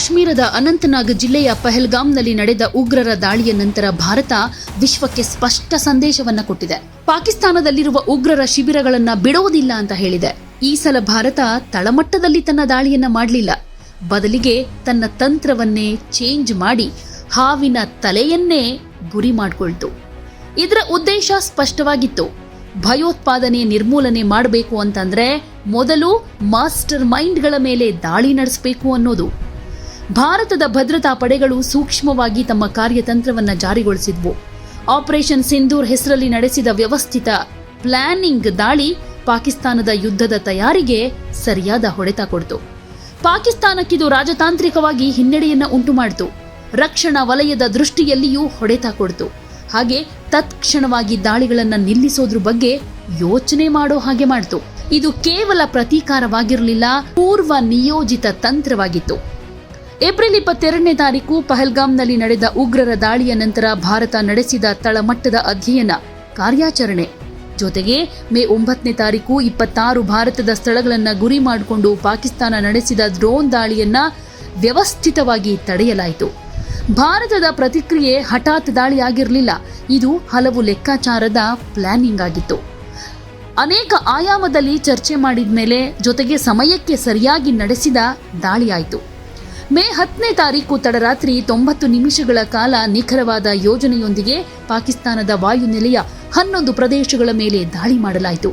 ಕಾಶ್ಮೀರದ ಅನಂತನಾಗ್ ಜಿಲ್ಲೆಯ ಪಹಲ್ಗಾಮ್ನಲ್ಲಿ ನಡೆದ ಉಗ್ರರ ದಾಳಿಯ ನಂತರ ಭಾರತ ವಿಶ್ವಕ್ಕೆ ಸ್ಪಷ್ಟ ಸಂದೇಶವನ್ನು ಕೊಟ್ಟಿದೆ. ಪಾಕಿಸ್ತಾನದಲ್ಲಿರುವ ಉಗ್ರರ ಶಿಬಿರಗಳನ್ನು ಬಿಡೋದಿಲ್ಲ ಅಂತ ಹೇಳಿದೆ. ಈ ಸಲ ಭಾರತ ತಳಮಟ್ಟದಲ್ಲಿ ತನ್ನ ದಾಳಿಯನ್ನ ಮಾಡಲಿಲ್ಲ. ಬದಲಿಗೆ ತನ್ನ ತಂತ್ರವನ್ನೇ ಚೇಂಜ್ ಮಾಡಿ ಹಾವಿನ ತಲೆಯನ್ನೇ ಗುರಿ ಮಾಡಿಕೊಳ್ತು. ಇದರ ಉದ್ದೇಶ ಸ್ಪಷ್ಟವಾಗಿತ್ತು. ಭಯೋತ್ಪಾದನೆ ನಿರ್ಮೂಲನೆ ಮಾಡಬೇಕು ಅಂತಂದ್ರೆ ಮೊದಲು ಮಾಸ್ಟರ್ ಮೈಂಡ್ಗಳ ಮೇಲೆ ದಾಳಿ ನಡೆಸಬೇಕು ಅನ್ನೋದು. ಭಾರತದ ಭದ್ರತಾ ಪಡೆಗಳು ಸೂಕ್ಷ್ಮವಾಗಿ ತಮ್ಮ ಕಾರ್ಯತಂತ್ರವನ್ನು ಜಾರಿಗೊಳಿಸಿದ್ವು. ಆಪರೇಷನ್ ಸಿಂಧೂರ್ ಹೆಸರಲ್ಲಿ ನಡೆಸಿದ ವ್ಯವಸ್ಥಿತ ಪ್ಲಾನಿಂಗ್ ದಾಳಿ ಪಾಕಿಸ್ತಾನದ ಯುದ್ಧದ ತಯಾರಿಗೆ ಸರಿಯಾದ ಹೊಡೆತ ಕೊಡ್ತು. ಪಾಕಿಸ್ತಾನಕ್ಕಿದು ರಾಜತಾಂತ್ರಿಕವಾಗಿ ಹಿನ್ನಡೆಯನ್ನು ಉಂಟು ಮಾಡಿತು ರಕ್ಷಣಾ ವಲಯದ ದೃಷ್ಟಿಯಲ್ಲಿಯೂ ಹೊಡೆತ ಕೊಡ್ತು. ಹಾಗೆ ತತ್ಕ್ಷಣವಾಗಿ ದಾಳಿಗಳನ್ನ ನಿಲ್ಲಿಸೋದ್ರ ಬಗ್ಗೆ ಯೋಚನೆ ಮಾಡೋ ಹಾಗೆ ಮಾಡ್ತು. ಇದು ಕೇವಲ ಪ್ರತೀಕಾರವಾಗಿರಲಿಲ್ಲ, ಪೂರ್ವ ನಿಯೋಜಿತ ತಂತ್ರವಾಗಿತ್ತು. ಏಪ್ರಿಲ್ ಇಪ್ಪತ್ತೆರಡನೇ ತಾರೀಕು ಪಹಲ್ಗಾಮ್ನಲ್ಲಿ ನಡೆದ ಉಗ್ರರ ದಾಳಿಯ ನಂತರ ಭಾರತ ನಡೆಸಿದ ತಳಮಟ್ಟದ ಅಧ್ಯಯನ ಕಾರ್ಯಾಚರಣೆ. ಜೊತೆಗೆ ಮೇ ಒಂಬತ್ತನೇ ತಾರೀಕು ಇಪ್ಪತ್ತಾರು ಭಾರತದ ಸ್ಥಳಗಳನ್ನು ಗುರಿ ಮಾಡಿಕೊಂಡು ಪಾಕಿಸ್ತಾನ ನಡೆಸಿದ ಡ್ರೋನ್ ದಾಳಿಯನ್ನ ವ್ಯವಸ್ಥಿತವಾಗಿ ತಡೆಯಲಾಯಿತು. ಭಾರತದ ಪ್ರತಿಕ್ರಿಯೆ ಹಠಾತ್ ದಾಳಿಯಾಗಿರಲಿಲ್ಲ. ಇದು ಹಲವು ಲೆಕ್ಕಾಚಾರದ ಪ್ಲಾನಿಂಗ್ ಆಗಿತ್ತು. ಅನೇಕ ಆಯಾಮದಲ್ಲಿ ಚರ್ಚೆ ಮಾಡಿದ ಮೇಲೆ ಜೊತೆಗೆ ಸಮಯಕ್ಕೆ ಸರಿಯಾಗಿ ನಡೆಸಿದ ದಾಳಿಯಾಯಿತು. ಮೇ ಹತ್ತನೇ ತಾರೀಕು ತಡರಾತ್ರಿ ತೊಂಬತ್ತು ನಿಮಿಷಗಳ ಕಾಲ ನಿಖರವಾದ ಯೋಜನೆಯೊಂದಿಗೆ ಪಾಕಿಸ್ತಾನದ ವಾಯುನೆಲೆಯ ಹನ್ನೊಂದು ಪ್ರದೇಶಗಳ ಮೇಲೆ ದಾಳಿ ಮಾಡಲಾಯಿತು.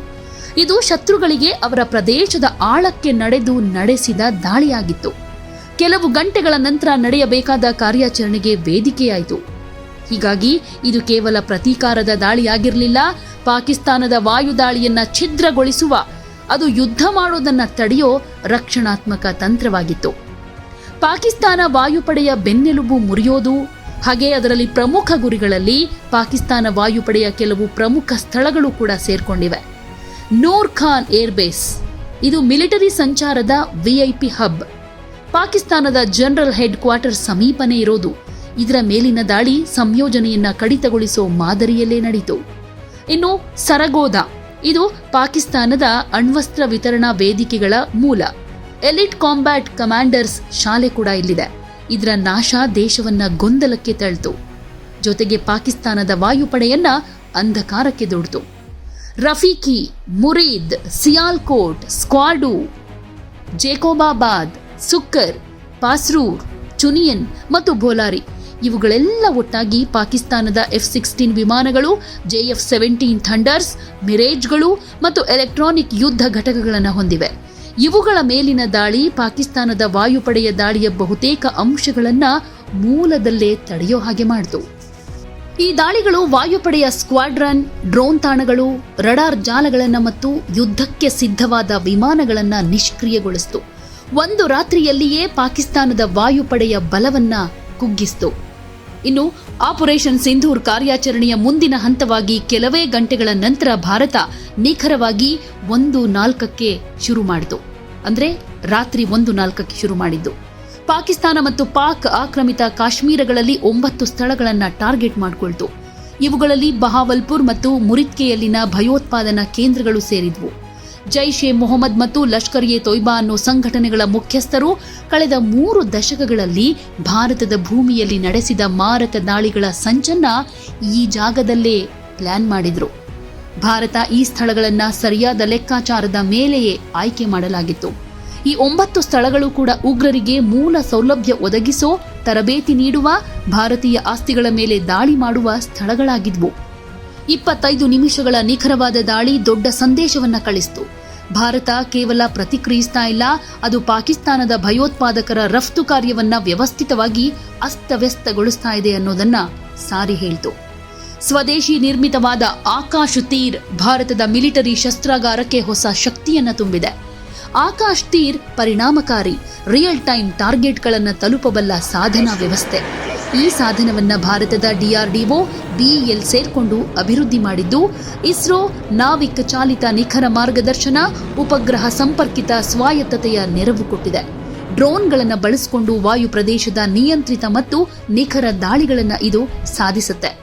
ಇದು ಶತ್ರುಗಳಿಗೆ ಅವರ ಪ್ರದೇಶದ ಆಳಕ್ಕೆ ನಡೆದು ನಡೆಸಿದ ದಾಳಿಯಾಗಿತ್ತು. ಕೆಲವು ಗಂಟೆಗಳ ನಂತರ ನಡೆಯಬೇಕಾದ ಕಾರ್ಯಾಚರಣೆಗೆ ವೇದಿಕೆಯಾಯಿತು. ಹೀಗಾಗಿ ಇದು ಕೇವಲ ಪ್ರತೀಕಾರದ ದಾಳಿಯಾಗಿರಲಿಲ್ಲ. ಪಾಕಿಸ್ತಾನದ ವಾಯು ದಾಳಿಯನ್ನ ಛಿದ್ರಗೊಳಿಸುವ, ಅದು ಯುದ್ಧ ಮಾಡೋದನ್ನ ತಡೆಯೋ ರಕ್ಷಣಾತ್ಮಕ ತಂತ್ರವಾಗಿತ್ತು. ಪಾಕಿಸ್ತಾನ ವಾಯುಪಡೆಯ ಬೆನ್ನೆಲುಬು ಮುರಿಯೋದು, ಹಾಗೆ ಅದರಲ್ಲಿ ಪ್ರಮುಖ ಗುರಿಗಳಲ್ಲಿ ಪಾಕಿಸ್ತಾನ ವಾಯುಪಡೆಯ ಕೆಲವು ಪ್ರಮುಖ ಸ್ಥಳಗಳು ಕೂಡ ಸೇರ್ಕೊಂಡಿವೆ. ನೂರ್ ಖಾನ್ ಏರ್ಬೇಸ್ ಇದು ಮಿಲಿಟರಿ ಸಂಚಾರದ ವಿಐಪಿ ಹಬ್. ಪಾಕಿಸ್ತಾನದ ಜನರಲ್ ಹೆಡ್ ಕ್ವಾರ್ಟರ್ ಸಮೀಪನೇ ಇರೋದು. ಇದರ ಮೇಲಿನ ದಾಳಿ ಸಂಯೋಜನೆಯನ್ನ ಕಡಿತಗೊಳಿಸೋ ಮಾದರಿಯಲ್ಲೇ ನಡೆಯಿತು ಇನ್ನು ಸರಗೋದ, ಇದು ಪಾಕಿಸ್ತಾನದ ಅಣ್ವಸ್ತ್ರ ವಿತರಣಾ ವೇದಿಕೆಗಳ ಮೂಲ. ಎಲಿಟ್ ಕಾಂಬ್ಯಾಟ್ ಕಮಾಂಡರ್ಸ್ ಶಾಲೆ ಕೂಡ ಇಲ್ಲಿದೆ. ಇದರ ನಾಶ ದೇಶವನ್ನ ಗೊಂದಲಕ್ಕೆ ತಳ್ತು. ಜೊತೆಗೆ ಪಾಕಿಸ್ತಾನದ ವಾಯುಪಡೆಯನ್ನ ಅಂಧಕಾರಕ್ಕೆ ದೊಡ್ತು. ರಫೀಕಿ, ಮುರೀದ್, ಸಿಯಾಲ್ಕೋಟ್, ಸ್ಕ್ವಾಡು, ಜೇಕೋಬಾಬಾದ್, ಸುಕ್ಕರ್, ಪಾಸ್ರೂರ್, ಚುನಿಯನ್ ಮತ್ತು ಬೋಲಾರಿ ಇವುಗಳೆಲ್ಲ ಒಟ್ಟಾಗಿ ಪಾಕಿಸ್ತಾನದ ಎಫ್ ಸಿಕ್ಸ್ಟೀನ್ ವಿಮಾನಗಳು ಜೆಎಫ್ ಸೆವೆಂಟೀನ್ ಥಂಡರ್ಸ್, ಮಿರೇಜ್ಗಳು ಮತ್ತು ಎಲೆಕ್ಟ್ರಾನಿಕ್ ಯುದ್ಧ ಘಟಕಗಳನ್ನು ಹೊಂದಿವೆ. ಇವುಗಳ ಮೇಲಿನ ದಾಳಿ ಪಾಕಿಸ್ತಾನದ ವಾಯುಪಡೆಯ ದಾಳಿಯ ಬಹುತೇಕ ಅಂಶಗಳನ್ನ ಮೂಲದಲ್ಲೇ ತಡೆಯೋ ಹಾಗೆ ಮಾಡಿತು ಈ ದಾಳಿಗಳು ವಾಯುಪಡೆಯ ಸ್ಕ್ವಾಡ್ರನ್, ಡ್ರೋನ್ ತಾಣಗಳು, ರಡಾರ್ ಜಾಲಗಳನ್ನು ಮತ್ತು ಯುದ್ಧಕ್ಕೆ ಸಿದ್ಧವಾದ ವಿಮಾನಗಳನ್ನ ನಿಷ್ಕ್ರಿಯಗೊಳಿಸಿತು ಒಂದು ರಾತ್ರಿಯಲ್ಲಿಯೇ ಪಾಕಿಸ್ತಾನದ ವಾಯುಪಡೆಯ ಬಲವನ್ನ ಕುಗ್ಗಿಸಿತು ಇನ್ನು ಆಪರೇಷನ್ ಸಿಂಧೂರ್ ಕಾರ್ಯಾಚರಣೆಯ ಮುಂದಿನ ಹಂತವಾಗಿ ಕೆಲವೇ ಗಂಟೆಗಳ ನಂತರ ಭಾರತ ನಿಖರವಾಗಿ ಒಂದು ನಾಲ್ಕಕ್ಕೆ ಶುರು ಮಾಡಿತು. ಅಂದ್ರೆ ರಾತ್ರಿ ಒಂದು ನಾಲ್ಕಕ್ಕೆ ಶುರು ಮಾಡಿದ್ದು. ಪಾಕಿಸ್ತಾನ ಮತ್ತು ಪಾಕ್ ಆಕ್ರಮಿತ ಕಾಶ್ಮೀರಗಳಲ್ಲಿ ಒಂಬತ್ತು ಸ್ಥಳಗಳನ್ನು ಟಾರ್ಗೆಟ್ ಮಾಡಿಕೊಳ್ತು. ಇವುಗಳಲ್ಲಿ ಬಹಾವಲ್ಪುರ್ ಮತ್ತು ಮುರಿತ್ಕೆಯಲ್ಲಿನ ಭಯೋತ್ಪಾದನಾ ಕೇಂದ್ರಗಳು ಸೇರಿದ್ವು. ಜೈಷ್ ಎ ಮೊಹಮ್ಮದ್ ಮತ್ತು ಲಷ್ಕರ್ ಎ ತೊಯ್ಬಾ ಅನ್ನೋ ಸಂಘಟನೆಗಳ ಮುಖ್ಯಸ್ಥರು ಕಳೆದ ಮೂರು ದಶಕಗಳಲ್ಲಿ ಭಾರತದ ಭೂಮಿಯಲ್ಲಿ ನಡೆಸಿದ ಮಾರಕ ದಾಳಿಗಳ ಸಂಚನ್ನ ಈ ಜಾಗದಲ್ಲೇ ಪ್ಲಾನ್ ಮಾಡಿದ್ರು. ಭಾರತ ಈ ಸ್ಥಳಗಳನ್ನು ಸರಿಯಾದ ಲೆಕ್ಕಾಚಾರದ ಮೇಲೆಯೇ ಆಯ್ಕೆ ಮಾಡಲಾಗಿತ್ತು. ಈ ಒಂಬತ್ತು ಸ್ಥಳಗಳು ಕೂಡ ಉಗ್ರರಿಗೆ ಮೂಲ ಸೌಲಭ್ಯ ಒದಗಿಸೋ, ತರಬೇತಿ ನೀಡುವ, ಭಾರತೀಯ ಆಸ್ತಿಗಳ ಮೇಲೆ ದಾಳಿ ಮಾಡುವ ಸ್ಥಳಗಳಾಗಿದ್ವು. ಇಪ್ಪತ್ತೈದು ನಿಮಿಷಗಳ ನಿಖರವಾದ ದಾಳಿ ದೊಡ್ಡ ಸಂದೇಶವನ್ನ ಕಳಿಸಿತು. ಭಾರತ ಕೇವಲ ಪ್ರತಿಕ್ರಿಯಿಸ್ತಾ ಇಲ್ಲ. ಅದು ಪಾಕಿಸ್ತಾನದ ಭಯೋತ್ಪಾದಕರ ರಫ್ತು ಕಾರ್ಯವನ್ನ ವ್ಯವಸ್ಥಿತವಾಗಿ ಅಸ್ತವ್ಯಸ್ತಗೊಳಿಸ್ತಾ ಇದೆ ಅನ್ನೋದನ್ನ ಸಾರಿ ಹೇಳ್ತು. ಸ್ವದೇಶಿ ನಿರ್ಮಿತವಾದ ಆಕಾಶ್ ತೀರ್ ಭಾರತದ ಮಿಲಿಟರಿ ಶಸ್ತ್ರಾಗಾರಕ್ಕೆ ಹೊಸ ಶಕ್ತಿಯನ್ನ ತುಂಬಿದೆ. ಆಕಾಶ್ ತೀರ್ ಪರಿಣಾಮಕಾರಿ ರಿಯಲ್ ಟೈಮ್ ಟಾರ್ಗೆಟ್ಗಳನ್ನು ತಲುಪಬಲ್ಲ ಸಾಧನ ವ್ಯವಸ್ಥೆ. ಈ ಸಾಧನವನ್ನ ಭಾರತದ ಡಿಆರ್ಡಿಒ ಬಿಇಎಲ್ ಸೇರ್ಕೊಂಡು ಅಭಿವೃದ್ಧಿ ಮಾಡಿದ್ದು. ಇಸ್ರೋ ನಾವಿಕ ಚಾಲಿತ ನಿಖರ ಮಾರ್ಗದರ್ಶನ, ಉಪಗ್ರಹ ಸಂಪರ್ಕಿತ ಸ್ವಾಯತ್ತತೆಯ ನೆರವು ಕೊಟ್ಟಿದೆ. ಡ್ರೋನ್ಗಳನ್ನು ಬಳಸಿಕೊಂಡು ವಾಯು ಪ್ರದೇಶದ ನಿಯಂತ್ರಿತ ಮತ್ತು ನಿಖರ ದಾಳಿಗಳನ್ನು ಇದು ಸಾಧಿಸುತ್ತೆ.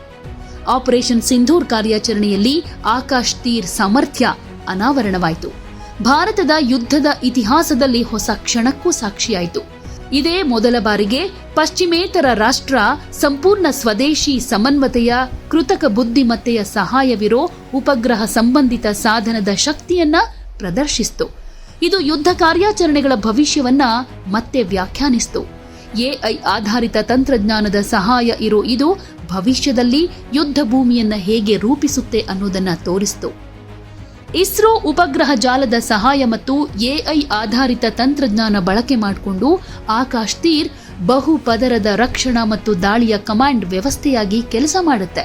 ಆಪರೇಷನ್ ಸಿಂಧೂರ್ ಕಾರ್ಯಾಚರಣೆಯಲ್ಲಿ ಆಕಾಶ್ ತೀರ್ ಸಾಮರ್ಥ್ಯ ಅನಾವರಣವಾಯಿತು. ಭಾರತದ ಯುದ್ಧದ ಇತಿಹಾಸದಲ್ಲಿ ಹೊಸ ಕ್ಷಣಕ್ಕೂ ಸಾಕ್ಷಿಯಾಯಿತು. ಇದೇ ಮೊದಲ ಬಾರಿಗೆ ಪಶ್ಚಿಮೇತರ ರಾಷ್ಟ್ರ ಸಂಪೂರ್ಣ ಸ್ವದೇಶಿ ಸಮನ್ವತೆಯ, ಕೃತಕ ಬುದ್ಧಿಮತ್ತೆಯ ಸಹಾಯವಿರೋ ಉಪಗ್ರಹ ಸಂಬಂಧಿತ ಸಾಧನದ ಶಕ್ತಿಯನ್ನ ಪ್ರದರ್ಶಿಸಿತು. ಇದು ಯುದ್ಧ ಕಾರ್ಯಾಚರಣೆಗಳ ಭವಿಷ್ಯವನ್ನ ಮತ್ತೆ ವ್ಯಾಖ್ಯಾನಿಸಿತು. ಎಐ ಆಧಾರಿತ ತಂತ್ರಜ್ಞಾನದ ಸಹಾಯ ಇರೋ ಇದು ಭವಿಷ್ಯದಲ್ಲಿ ಯುದ್ಧ ಭೂಮಿಯನ್ನ ಹೇಗೆ ರೂಪಿಸುತ್ತೆ ಅನ್ನೋದನ್ನ ತೋರಿಸಿತು. ಇಸ್ರೋ ಉಪಗ್ರಹ ಜಾಲದ ಸಹಾಯ ಮತ್ತು ಎಐ ಆಧಾರಿತ ತಂತ್ರಜ್ಞಾನ ಬಳಕೆ ಮಾಡಿಕೊಂಡು ಆಕಾಶ್ ತೀರ್ ಬಹು ಪದರದ ರಕ್ಷಣಾ ಮತ್ತು ದಾಳಿಯ ಕಮಾಂಡ್ ವ್ಯವಸ್ಥೆಯಾಗಿ ಕೆಲಸ ಮಾಡುತ್ತೆ.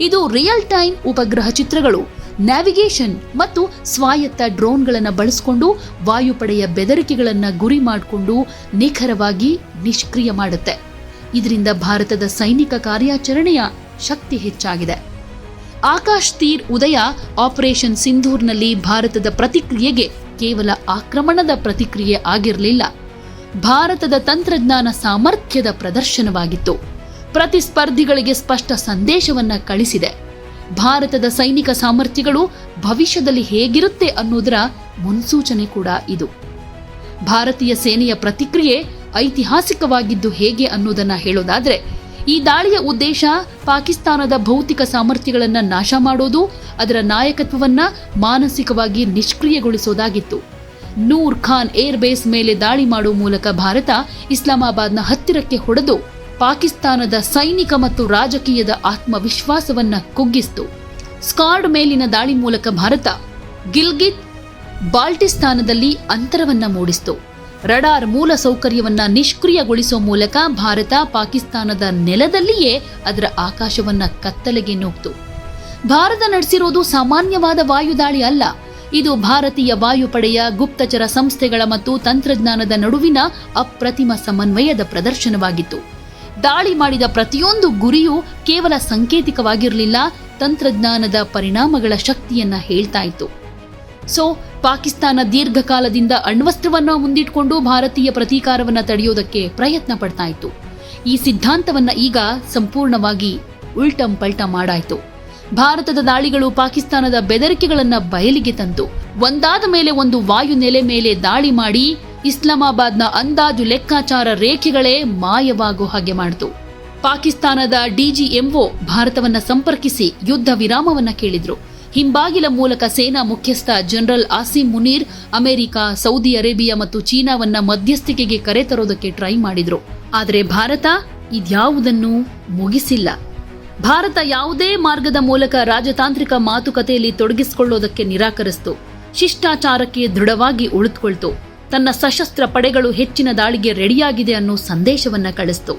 ಇದು ರಿಯಲ್ ಟೈಮ್ ಉಪಗ್ರಹ ಚಿತ್ರಗಳು ನ್ಯಾವಿಗೇಷನ್ ಮತ್ತು ಸ್ವಾಯತ್ತ ಡ್ರೋನ್ಗಳನ್ನು ಬಳಸಿಕೊಂಡು ವಾಯುಪಡೆಯ ಬೆದರಿಕೆಗಳನ್ನು ಗುರಿ ಮಾಡಿಕೊಂಡು ನಿಖರವಾಗಿ ನಿಷ್ಕ್ರಿಯ ಮಾಡುತ್ತೆ. ಇದರಿಂದ ಭಾರತದ ಸೈನಿಕ ಕಾರ್ಯಾಚರಣೆಯ ಶಕ್ತಿ ಹೆಚ್ಚಾಗಿದೆ. ಆಕಾಶ್ ತೀರ್ ಉದಯ ಆಪರೇಷನ್ ಸಿಂಧೂರ್ನಲ್ಲಿ ಭಾರತದ ಪ್ರತಿಕ್ರಿಯೆಗೆ ಕೇವಲ ಆಕ್ರಮಣದ ಪ್ರತಿಕ್ರಿಯೆ ಆಗಿರಲಿಲ್ಲ. ಭಾರತದ ತಂತ್ರಜ್ಞಾನ ಸಾಮರ್ಥ್ಯದ ಪ್ರದರ್ಶನವಾಗಿತ್ತು. ಪ್ರತಿಸ್ಪರ್ಧಿಗಳಿಗೆ ಸ್ಪಷ್ಟ ಸಂದೇಶವನ್ನ ಕಳಿಸಿದೆ. ಭಾರತದ ಸೈನಿಕ ಸಾಮರ್ಥ್ಯಗಳು ಭವಿಷ್ಯದಲ್ಲಿ ಹೇಗಿರುತ್ತೆ ಅನ್ನೋದರ ಮುನ್ಸೂಚನೆ ಕೂಡ ಇದು. ಭಾರತೀಯ ಸೇನೆಯ ಪ್ರತಿಕ್ರಿಯೆ ಐತಿಹಾಸಿಕವಾಗಿದ್ದು ಹೇಗೆ ಅನ್ನೋದನ್ನ ಹೇಳೋದಾದ್ರೆ ಈ ದಾಳಿಯ ಉದ್ದೇಶ ಪಾಕಿಸ್ತಾನದ ಭೌತಿಕ ಸಾಮರ್ಥ್ಯಗಳನ್ನು ನಾಶ ಮಾಡೋದು, ಅದರ ನಾಯಕತ್ವವನ್ನು ಮಾನಸಿಕವಾಗಿ ನಿಷ್ಕ್ರಿಯಗೊಳಿಸೋದಾಗಿತ್ತು. ನೂರ್ ಖಾನ್ ಏರ್ ಬೇಸ್ ಮೇಲೆ ದಾಳಿ ಮಾಡುವ ಮೂಲಕ ಭಾರತ ಇಸ್ಲಾಮಾಬಾದ್ನ ಹತ್ತಿರಕ್ಕೆ ಹೊಡೆದು ಪಾಕಿಸ್ತಾನದ ಸೈನಿಕ ಮತ್ತು ರಾಜಕೀಯದ ಆತ್ಮವಿಶ್ವಾಸವನ್ನ ಕುಗ್ಗಿಸಿತು. ಸ್ಕಾರ್ಡ್ ಮೇಲಿನ ದಾಳಿ ಮೂಲಕ ಭಾರತ ಗಿಲ್ಗಿತ್, ಬಾಲ್ಟಿಸ್ತಾನದಲ್ಲಿ ಅಂತರವನ್ನ ಮೂಡಿಸಿತು. ರಡಾರ್ ಮೂಲ ಸೌಕರ್ಯವನ್ನ ನಿಷ್ಕ್ರಿಯಗೊಳಿಸುವ ಮೂಲಕ ಭಾರತ ಪಾಕಿಸ್ತಾನದ ನೆಲದಲ್ಲಿಯೇ ಅದರ ಆಕಾಶವನ್ನ ಕತ್ತಲೆಗೆ ನೂಕ್ತು ಭಾರತ ನಡೆಸಿರೋದು ಸಾಮಾನ್ಯವಾದ ವಾಯುದಾಳಿ ಅಲ್ಲ. ಇದು ಭಾರತೀಯ ವಾಯುಪಡೆಯ ಗುಪ್ತಚರ ಸಂಸ್ಥೆಗಳ ಮತ್ತು ತಂತ್ರಜ್ಞಾನದ ನಡುವಿನ ಅಪ್ರತಿಮ ಸಮನ್ವಯದ ಪ್ರದರ್ಶನವಾಗಿತ್ತು. ದಾಳಿ ಮಾಡಿದ ಪ್ರತಿಯೊಂದು ಗುರಿಯೂ ಕೇವಲ ಸಂಕೇತಿಕವಾಗಿರಲಿಲ್ಲ, ತಂತ್ರಜ್ಞಾನದ ಪರಿಣಾಮಗಳ ಶಕ್ತಿಯನ್ನ ಹೇಳ್ತಾ ಇತ್ತು. ಸೊ, ಪಾಕಿಸ್ತಾನ ದೀರ್ಘಕಾಲದಿಂದ ಅಣ್ವಸ್ತ್ರವನ್ನ ಮುಂದಿಟ್ಕೊಂಡು ಭಾರತೀಯ ಪ್ರತೀಕಾರವನ್ನ ತಡೆಯೋದಕ್ಕೆ ಪ್ರಯತ್ನ ಪಡ್ತಾ ಇತ್ತು. ಈ ಸಿದ್ಧಾಂತವನ್ನ ಈಗ ಸಂಪೂರ್ಣವಾಗಿ ಉಲ್ಟಂ ಪಲ್ಟ ಮಾಡಾಯಿತು. ಭಾರತದ ದಾಳಿಗಳು ಪಾಕಿಸ್ತಾನದ ಬೆದರಿಕೆಗಳನ್ನ ಬಯಲಿಗೆ ತಂದು, ಒಂದಾದ ಮೇಲೆ ಒಂದು ವಾಯು ನೆಲೆ ಮೇಲೆ ದಾಳಿ ಮಾಡಿ, ಇಸ್ಲಾಮಾಬಾದ್ನ ಅಂದಾಜು ಲೆಕ್ಕಾಚಾರ ರೇಖೆಗಳೇ ಮಾಯವಾಗೋ ಹಾಗೆ ಮಾಡಿತು. ಪಾಕಿಸ್ತಾನದ ಡಿಜಿಎಂಒ ಭಾರತವನ್ನ ಸಂಪರ್ಕಿಸಿ ಯುದ್ಧ ವಿರಾಮವನ್ನ ಕೇಳಿದ್ರು. ಹಿಂಬಾಗಿಲ ಮೂಲಕ ಸೇನಾ ಮುಖ್ಯಸ್ಥ general Asim Munir America, Saudi Arabia ಮತ್ತು ಚೀನಾವನ್ನ ಮಧ್ಯಸ್ಥಿಕೆಗೆ ಕರೆತರೋದಕ್ಕೆ ಟ್ರೈ ಮಾಡಿದ್ರು. ಆದರೆ ಭಾರತ ಇದ್ಯಾವುದನ್ನು ಮುಗಿಸಿಲ್ಲ. ಭಾರತ ಯಾವುದೇ ಮಾರ್ಗದ ಮೂಲಕ ರಾಜತಾಂತ್ರಿಕ ಮಾತುಕತೆಯಲ್ಲಿ ತೊಡಗಿಸಿಕೊಳ್ಳೋದಕ್ಕೆ ನಿರಾಕರಿಸಿತು. ಶಿಷ್ಟಾಚಾರಕ್ಕೆ ದೃಢವಾಗಿ ಉಳಿದುಕೊಳ್ತು. ತನ್ನ ಸಶಸ್ತ್ರ ಪಡೆಗಳು ಹೆಚ್ಚಿನ ದಾಳಿಗೆ ರೆಡಿಯಾಗಿದೆ ಅನ್ನೋ ಸಂದೇಶವನ್ನ ಕಳಿಸ್ತು.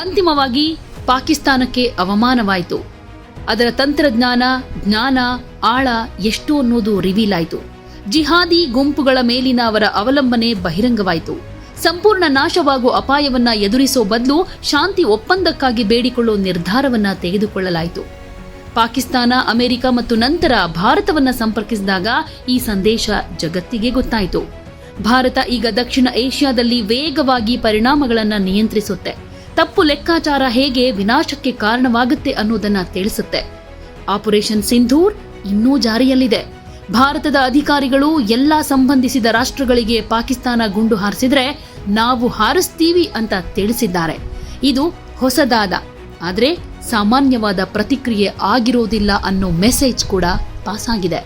ಅಂತಿಮವಾಗಿ ಪಾಕಿಸ್ತಾನಕ್ಕೆ ಅವಮಾನವಾಯಿತು. ಅದರ ತಂತ್ರಜ್ಞಾನ, ಜ್ಞಾನ ಆಳ ಎಷ್ಟು ಅನ್ನೋದು ರಿವೀಲ್ ಆಯಿತು. ಜಿಹಾದಿ ಗುಂಪುಗಳ ಮೇಲಿನ ಅವರ ಅವಲಂಬನೆ ಬಹಿರಂಗವಾಯಿತು. ಸಂಪೂರ್ಣ ನಾಶವಾಗುವ ಅಪಾಯವನ್ನ ಎದುರಿಸೋ ಬದಲು ಶಾಂತಿ ಒಪ್ಪಂದಕ್ಕಾಗಿ ಬೇಡಿಕೊಳ್ಳೋ ನಿರ್ಧಾರವನ್ನ ತೆಗೆದುಕೊಳ್ಳಲಾಯಿತು. ಪಾಕಿಸ್ತಾನ, ಅಮೆರಿಕ ಮತ್ತು ನಂತರ ಭಾರತವನ್ನ ಸಂಪರ್ಕಿಸಿದಾಗ ಈ ಸಂದೇಶ ಜಗತ್ತಿಗೆ ಗೊತ್ತಾಯಿತು. ಭಾರತ ಈಗ ದಕ್ಷಿಣ ಏಷ್ಯಾದಲ್ಲಿ ವೇಗವಾಗಿ ಪರಿಣಾಮಗಳನ್ನು ನಿಯಂತ್ರಿಸುತ್ತೆ. ತಪ್ಪು ಲೆಕ್ಕಾಚಾರ ಹೇಗೆ ವಿನಾಶಕ್ಕೆ ಕಾರಣವಾಗುತ್ತೆ ಅನ್ನೋದನ್ನ ತಿಳಿಸುತ್ತೆ. ಆಪರೇಷನ್ ಸಿಂಧೂರ್ ಇನ್ನೂ ಜಾರಿಯಲ್ಲಿದೆ. ಭಾರತದ ಅಧಿಕಾರಿಗಳು ಎಲ್ಲ ಸಂಬಂಧಿಸಿದ ರಾಷ್ಟ್ರಗಳಿಗೆ ಪಾಕಿಸ್ತಾನ ಗುಂಡು ಹಾರಿಸಿದ್ರೆ ನಾವು ಹಾರಿಸ್ತೀವಿ ಅಂತ ತಿಳಿಸಿದ್ದಾರೆ. ಇದು ಹೊಸದಾದ, ಆದರೆ ಸಾಮಾನ್ಯವಾದ ಪ್ರತಿಕ್ರಿಯೆ ಆಗಿರೋದಿಲ್ಲ ಅನ್ನೋ ಮೆಸೇಜ್ ಕೂಡ ಪಾಸ್ ಆಗಿದೆ